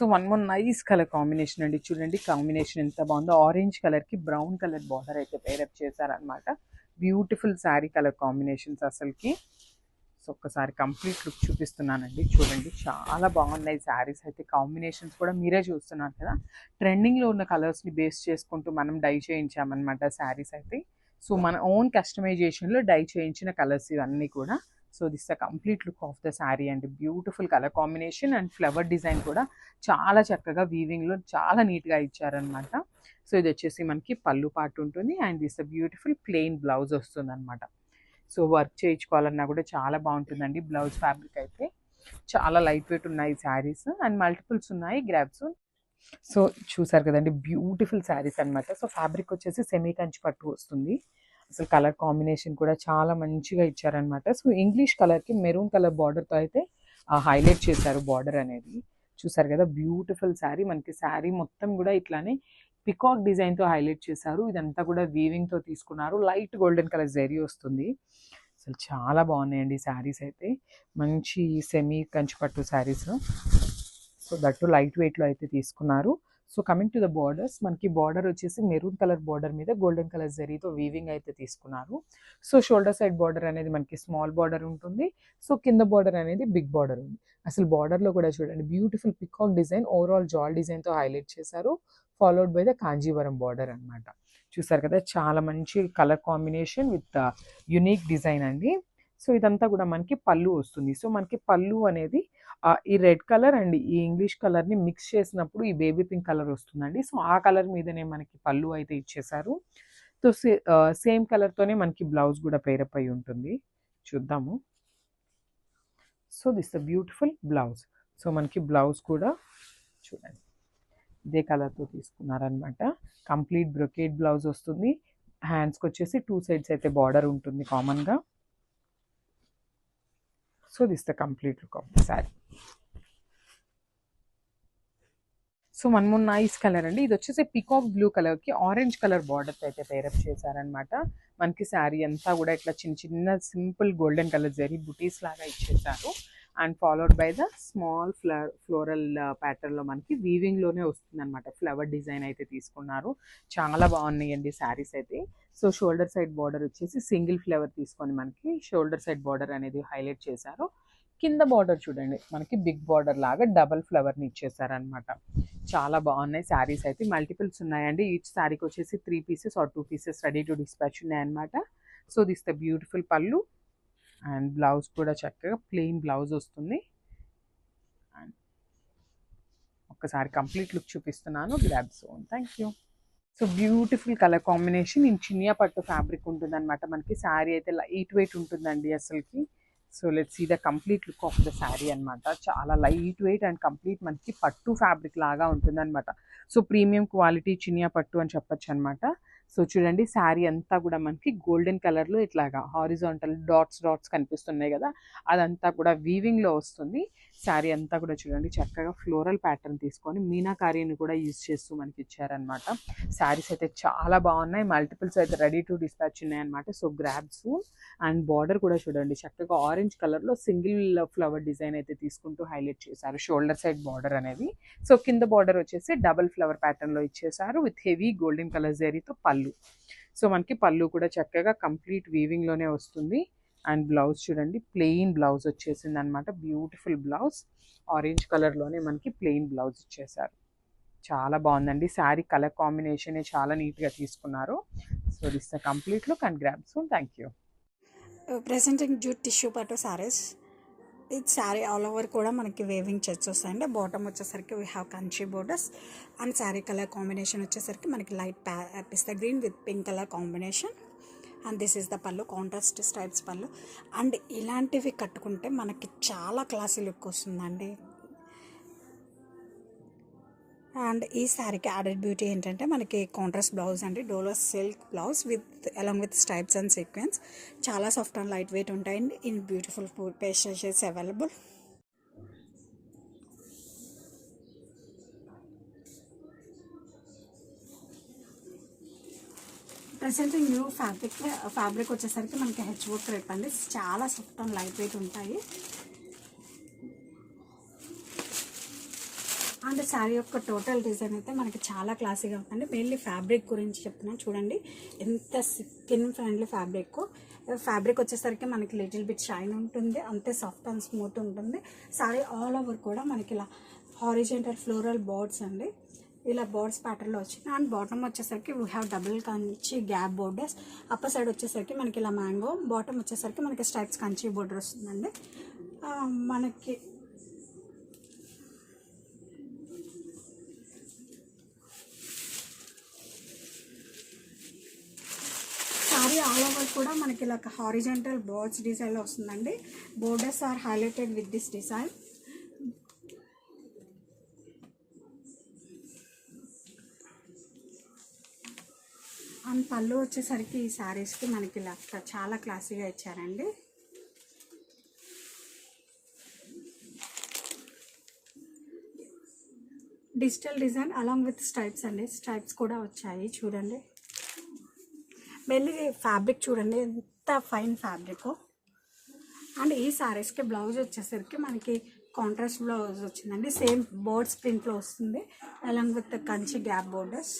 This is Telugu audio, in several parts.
So one more nice colour combination అండి. చూడండి కాంబినేషన్ ఎంత బాగుందో. ఆరెంజ్ కలర్కి బ్రౌన్ కలర్ బార్డర్ అయితే పేరప్ చేశారనమాట బ్యూటిఫుల్ శారీ కలర్ కాంబినేషన్స్ అసలుకి. సో ఒక్కసారి కంప్లీట్ లుక్ చూపిస్తున్నానండి. చూడండి చాలా బాగున్నాయి శారీస్ అయితే. కాంబినేషన్స్ కూడా మీరే చూస్తున్నారు కదా. ట్రెండింగ్లో ఉన్న కలర్స్ని బేస్ చేసుకుంటూ మనం డై చేయించామన్నమాట శారీస్ అయితే. సో మన ఓన్ కస్టమైజేషన్లో డై చేయించిన కలర్స్ ఇవన్నీ కూడా. So this the complete look of the sari అండి beautiful colour combination and flower design కూడా చాలా చక్కగా వీవింగ్లో చాలా నీట్గా ఇచ్చారనమాట సో ఇది వచ్చేసి మనకి పళ్ళు పాటు ఉంటుంది and this the beautiful plain blouse వస్తుంది అనమాట సో వర్క్ చేయించుకోవాలన్నా కూడా చాలా బాగుంటుందండి బ్లౌజ్ ఫ్యాబ్రిక్ అయితే. చాలా లైట్ వెయిట్ ఉన్నాయి శారీస్ అండ్ మల్టిపుల్స్ ఉన్నాయి గ్రాబ్స్ సో చూసారు కదండి బ్యూటిఫుల్ శారీస్ అన్నమాట. సో ఫ్యాబ్రిక్ వచ్చేసి సెమీ కంచి పట్టు వస్తుంది. అసలు కలర్ కాంబినేషన్ కూడా చాలా మంచిగా ఇచ్చారనమాట సో ఇంగ్లీష్ కలర్కి మెరూన్ కలర్ బార్డర్తో అయితే హైలైట్ చేశారు బార్డర్ అనేది. చూసారు కదా బ్యూటిఫుల్ శారీ. మనకి శారీ మొత్తం కూడా ఇట్లానే పికాక్ డిజైన్తో హైలైట్ చేశారు. ఇదంతా కూడా వీవింగ్తో తీసుకున్నారు. లైట్ గోల్డెన్ కలర్ జరీ వస్తుంది. అసలు చాలా బాగున్నాయండి శారీస్ అయితే. మంచి సెమీ కంచిపట్టు శారీస్. సో దట్టు లైట్ వెయిట్లో అయితే తీసుకున్నారు. So coming to the borders మనకి బార్డర్ వచ్చేసి మెరూన్ కలర్ బార్డర్ మీద గోల్డెన్ కలర్ జరీతో వీవింగ్ అయితే తీసుకున్నారు. సో షోల్డర్ సైడ్ బార్డర్ అనేది మనకి స్మాల్ బార్డర్ ఉంటుంది. సో కింద బార్డర్ అనేది బిగ్ బార్డర్ ఉంది. అసలు బార్డర్లో కూడా చూడండి బ్యూటిఫుల్ పికాక్ డిజైన్ ఓవరాల్ జాల్ డిజైన్తో హైలైట్ చేశారు. Followed by the Kanjivaram border అన్నమాట. చూసారు కదా చాలా మంచి colour combination with unique design అండి. సో ఇదంతా కూడా మనకి పళ్ళు వస్తుంది. సో మనకి పళ్ళు అనేది ఈ రెడ్ కలర్ అండ్ ఈ ఇంగ్లీష్ కలర్ని మిక్స్ చేసినప్పుడు ఈ బేబీ పింక్ కలర్ వస్తుందండి. సో ఆ కలర్ మీదనే మనకి పళ్ళు అయితే ఇచ్చేసారు. సో సేమ్ కలర్తోనే మనకి బ్లౌజ్ కూడా పేరప్ అయి ఉంటుంది. చూద్దాము. So this the beautiful blouse. So మనకి బ్లౌజ్ కూడా చూడండి. ఇదే కలర్తో తీసుకున్నారనమాట కంప్లీట్ బ్రొకేట్ బ్లౌజ్ వస్తుంది. హ్యాండ్స్కి వచ్చేసి టూ సైడ్స్ అయితే బార్డర్ ఉంటుంది కామన్గా. So this the complete look of the sari so one more nice colour అండి ఇది వచ్చేసి పికాక్ బ్లూ కలర్కి ఆరెంజ్ కలర్ బార్డర్తో అయితే పేరప్ చేశారనమాట మనకి శారీ అంతా కూడా ఇట్లా చిన్న చిన్న సింపుల్ గోల్డెన్ కలర్ జరీ బుటీస్ లాగా ఇచ్చేసారు and followed by the small flower floral ప్యాటర్న్లో మనకి వీవింగ్లోనే వస్తుంది అనమాట ఫ్లవర్ డిజైన్ అయితే తీసుకున్నారు. చాలా బాగున్నాయండి శారీస్ అయితే. సో షోల్డర్ సైడ్ బార్డర్ వచ్చేసి సింగిల్ ఫ్లవర్ తీసుకొని మనకి షోల్డర్ సైడ్ బార్డర్ అనేది హైలైట్ చేశారు. కింద బార్డర్ చూడండి. మనకి బిగ్ బార్డర్ లాగా డబల్ ఫ్లవర్ని ఇచ్చేసారనమాట చాలా బాగున్నాయి శారీస్ అయితే. మల్టిపుల్స్ ఉన్నాయండి. ఈచ్ శారీకి వచ్చేసి three pieces or two pieces ready to dispatch ఉన్నాయన్నమాట. So this the beautiful pallu and blouse కూడా చక్కగా ప్లెయిన్ బ్లౌజ్ వస్తుంది. అండ్ ఒక్కసారి కంప్లీట్ లుక్ చూపిస్తున్నాను. Grab soon thank you so beautiful colour combination in Chiniya పట్టు ఫ్యాబ్రిక్ ఉంటుంది అనమాట మనకి శారీ అయితే లైట్ వెయిట్ ఉంటుందండి అసలుకి. So let see the complete look of the saree అనమాట చాలా లైట్ వెయిట్ అండ్ కంప్లీట్ మనకి పట్టు ఫ్యాబ్రిక్ లాగా ఉంటుందన్నమాట. సో ప్రీమియం క్వాలిటీ చినియా పట్టు అని చెప్పొచ్చు అనమాట సో చూడండి శారీ అంతా కూడా మనకి గోల్డెన్ కలర్లో ఇట్లాగా హారిజాంటల్ డాట్స్ డాట్స్ కనిపిస్తున్నాయి కదా అదంతా కూడా వీవింగ్లో వస్తుంది. శారీ అంతా కూడా చూడండి చక్కగా ఫ్లోరల్ ప్యాటర్న్ తీసుకొని మీనాకారీని కూడా యూజ్ చేస్తూ మనకి ఇచ్చారనమాట శారీస్ అయితే చాలా బాగున్నాయి మల్టిపుల్స్ అయితే రెడీ టు డిస్పాచ్ ఉన్నాయన్నమాట. సో గ్రాబ్స్ అండ్ బార్డర్ కూడా చూడండి చక్కగా ఆరెంజ్ కలర్లో సింగిల్ ఫ్లవర్ డిజైన్ అయితే తీసుకుంటూ హైలైట్ చేశారు. షోల్డర్ సైడ్ బార్డర్ అనేది. సో కింద బార్డర్ వచ్చేసి డబల్ ఫ్లవర్ ప్యాటర్న్లో ఇచ్చేసారు విత్ హెవీ గోల్డెన్ కలర్ జరీతో పళ్ళు సో మనకి పళ్ళు కూడా చక్కగా కంప్లీట్ వీవింగ్లోనే వస్తుంది. అండ్ బ్లౌజ్ చూడండి ప్లెయిన్ బ్లౌజ్ వచ్చేసింది అనమాట బ్యూటిఫుల్ బ్లౌజ్. ఆరెంజ్ కలర్లోనే మనకి ప్లెయిన్ బ్లౌజ్ ఇచ్చేసారు చాలా బాగుందండి. శారీ కలర్ కాంబినేషన్ చాలా నీట్గా తీసుకున్నారు. So this the complete look and grab so thank you presenting jute tissue pattu sarees ఇది శారీ ఆల్ ఓవర్ కూడా మనకి వేవింగ్ చెట్స్ వస్తాయండి బాటమ్ వచ్చేసరికి we have Kanchi borders and saree colour combination వచ్చేసరికి మనకి లైట్ ప్యా pista green with pink colour combination and this is the pallu contrast stripes pallu and ఇలాంటివి కట్టుకుంటే మనకి చాలా క్లాసీ లుక్ వస్తుందండి. అండ్ ఈ శారీకి యాడెడ్ బ్యూటీ ఏంటంటే మనకి కాంట్రాస్ట్ బ్లౌజ్ అండి. Dola silk blouse with along with stripes and sequence చాలా సాఫ్ట్ అండ్ లైట్ వెయిట్ ఉంటాయండి. In beautiful pastel shades available present new fabric fabric వచ్చేసరికి మనకి హెచ్ వర్క్ రేప్ అండి. చాలా సాఫ్ట్ అండ్ లైట్ వెయిట్ ఉంటాయి. అండ్ శారీ యొక్క టోటల్ డిజైన్ అయితే మనకి చాలా క్లాసీగా ఉందండి. మెయిన్లీ ఫ్యాబ్రిక్ గురించి చెప్తున్నాను. చూడండి ఎంత స్కిన్ ఫ్రెండ్లీ ఫ్యాబ్రిక్. ఫ్యాబ్రిక్ వచ్చేసరికి మనకి లిటిల్ బిట్ షైన్ ఉంటుంది అంతే సాఫ్ట్ అండ్ స్మూత్ ఉంటుంది. శారీ ఆల్ ఓవర్ కూడా మనకి ఇలా హారిజెంటల్ ఫ్లోరల్ బోర్డ్స్ అండి. ఇలా బోర్డ్స్ ప్యాటర్న్లో వచ్చింది అండ్ బాటమ్ వచ్చేసరికి we have double Kanchi gap borders upper side వచ్చేసరికి మనకి ఇలా మ్యాంగో బాటమ్ వచ్చేసరికి మనకి స్ట్రైప్స్ కంచి బోర్డర్ వస్తుందండి. మనకి సారీ ఆల్ ఓవర్ కూడా మనకి ఇలా హారిజెంటల్ బోర్డ్స్ డిజైన్లో వస్తుందండి. Borders are highlighted with this design and pallu వచ్చేసరికి ఈ శారీస్కి మనకి ఇలా చాలా క్లాసీగా ఇచ్చారండి. Digital design along with stripes అండి. స్ట్రైప్స్ కూడా వచ్చాయి చూడండి. మెల్లి ఫ్యాబ్రిక్ చూడండి ఎంత ఫైన్ ఫ్యాబ్రిక్ అండ్ ఈ శారీస్కి బ్లౌజ్ వచ్చేసరికి మనకి కాంట్రాస్ట్ బ్లౌజ్ వచ్చిందండి. సేమ్ బోర్డ్స్ ప్రింట్లో వస్తుంది along with Kanchi gap borders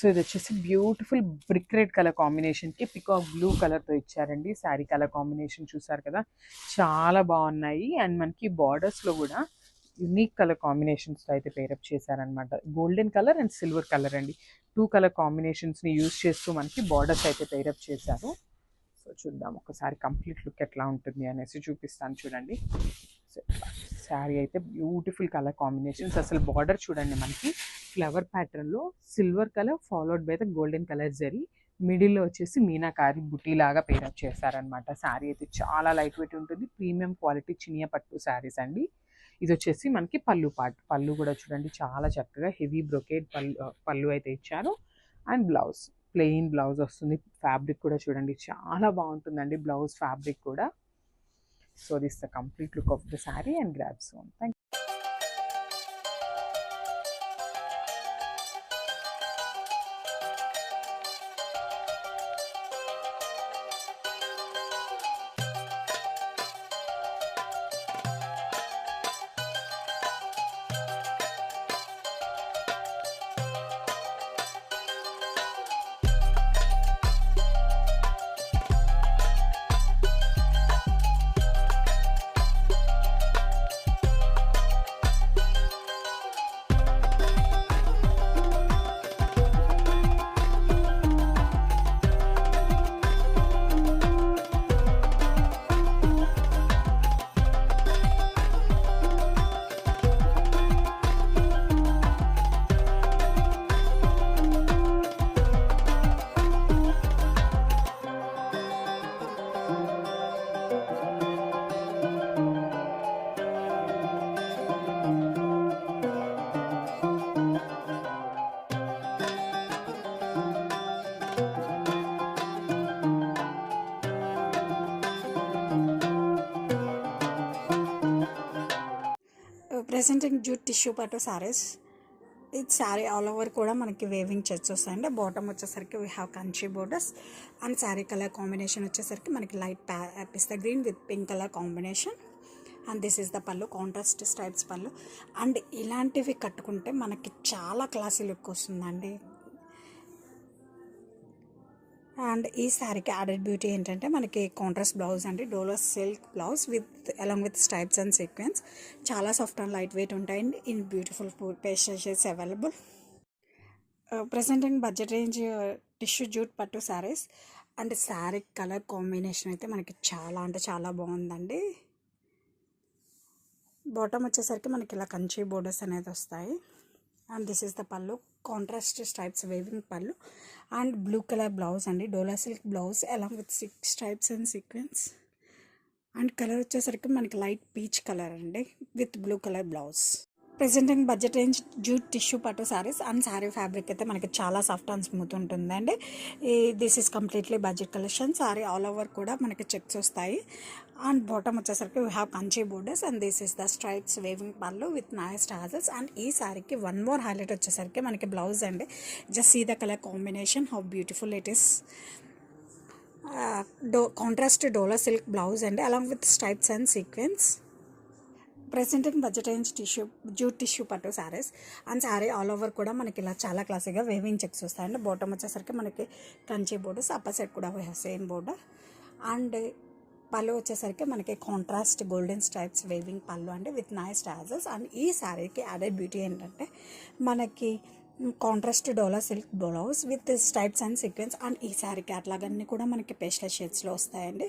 so ఇది వచ్చేసి బ్యూటిఫుల్ బ్రిక్ రెడ్ కలర్ కాంబినేషన్కి పికాక్ బ్లూ కలర్తో ఇచ్చారండి. శారీ కలర్ కాంబినేషన్ చూసారు కదా? చాలా బాగున్నాయి. అండ్ మనకి బార్డర్స్లో కూడా యునిక్ కలర్ కాంబినేషన్స్తో అయితే పేరప్ చేశారనమాట golden colour and silver colour అండి. టూ కలర్ కాంబినేషన్స్ని యూజ్ చేస్తూ మనకి బార్డర్స్ అయితే పేరప్ చేశారు. సో చూద్దాం ఒకసారి కంప్లీట్ లుక్ ఎట్లా ఉంటుంది అనేసి చూపిస్తాను చూడండి. శారీ అయితే బ్యూటిఫుల్ కలర్ కాంబినేషన్స్. అసలు బార్డర్ చూడండి మనకి. ఫ్లవర్ ప్యాటర్న్లో silver colour followed by the golden colour zari మిడిల్లో వచ్చేసి మీనాకారి బుటీ లాగా పేరప్ చేశారనమాట శారీ అయితే చాలా లైట్ వెయిట్ ఉంటుంది. ప్రీమియం క్వాలిటీ చినియా పట్టు శారీస్ అండి. ఇది వచ్చేసి మనకి పళ్ళు పాట్ పళ్ళు కూడా చూడండి చాలా చక్కగా హెవీ బ్రొకేడ్ పళ్ళు పళ్ళు అయితే ఇచ్చారు. అండ్ బ్లౌజ్ ప్లెయిన్ బ్లౌజ్ వస్తుంది. ఫ్యాబ్రిక్ కూడా చూడండి చాలా బాగుంటుందండి బ్లౌజ్ ఫ్యాబ్రిక్ కూడా. So this the complete look of the saree and grab soon thank presenting jute tissue pattu sarees ఇది శారీ ఆల్ ఓవర్ కూడా మనకి వేవింగ్ చెట్స్ వస్తాయండి బాటమ్ వచ్చేసరికి we have Kanchi borders and saree colour combination వచ్చేసరికి మనకి లైట్ ప్యా pista green with pink colour combination and this is the pallu contrast stripes pallu and ఇలాంటివి కట్టుకుంటే మనకి చాలా క్లాసీ లుక్ వస్తుందండి అండ్ ఈ శారీకి యాడెడ్ బ్యూటీ ఏంటంటే మనకి కాంట్రాస్ట్ బ్లౌజ్ అండి. Dola silk blouse with along with stripes and sequence చాలా సాఫ్ట్ అండ్. లైట్ వెయిట్ ఉంటాయండి in beautiful pastel shades available present and budget range tissue jute pattu sarees and saree colour combination అయితే మనకి చాలా అంటే చాలా బాగుందండి. బాటమ్ వచ్చేసరికి మనకి ఇలా కంచి బోర్డర్స్ అనేది వస్తాయి. And this is the pallu contrast stripes weaving pallu. And blue colour blouse అండి. Dola silk blouse along with six stripes and sequence and colour వచ్చేసరికి మనకి లైట్ పీచ్ కలర్ అండి. With blue colour blouse presenting budget range jute tissue pattu sarees and sari fabric అయితే మనకి చాలా సాఫ్ట్ అండ్ స్మూత్ ఉంటుందండి ఈ this is completely budget collection saree all over కూడా మనకి చెక్స్ వస్తాయి. అండ్ బాటమ్ వచ్చేసరికి we have Kanchi borders and this is the stripes weaving pallu with nice tassels and ఈ శారీకి వన్ మోర్ హైలైట్ వచ్చేసరికి మనకి బ్లౌజ్ అండి. Just see the colour combination how beautiful it is do contrast dola silk blouse అండి along with stripes and sequence present budget range tissue jute tissue pattu sarees and saree all over కూడా మనకి ఇలా చాలా క్లాసీగా వేవింగ్ చెక్స్ వస్తాయండి బాటమ్ వచ్చేసరికి మనకి కంచి బోర్డర్స్ అప్పర్ సైడ్ కూడా సేమ్ బోర్డర్ అండ్ పళ్ళు వచ్చేసరికి మనకి కాంట్రాస్ట్ గోల్డెన్ స్ట్రైప్స్ వేవింగ్ పళ్ళు అండి విత్ నైస్ టాజెస్ అండ్ ఈ శారీకి యాడెడ్ బ్యూటీ ఏంటంటే మనకి contrast dola silk blouse with stripes and sequence and ఈ శారీ క్యాట్లాగ్ అన్నీ కూడా మనకి పేస్టల్ షేడ్స్లో వస్తాయండి.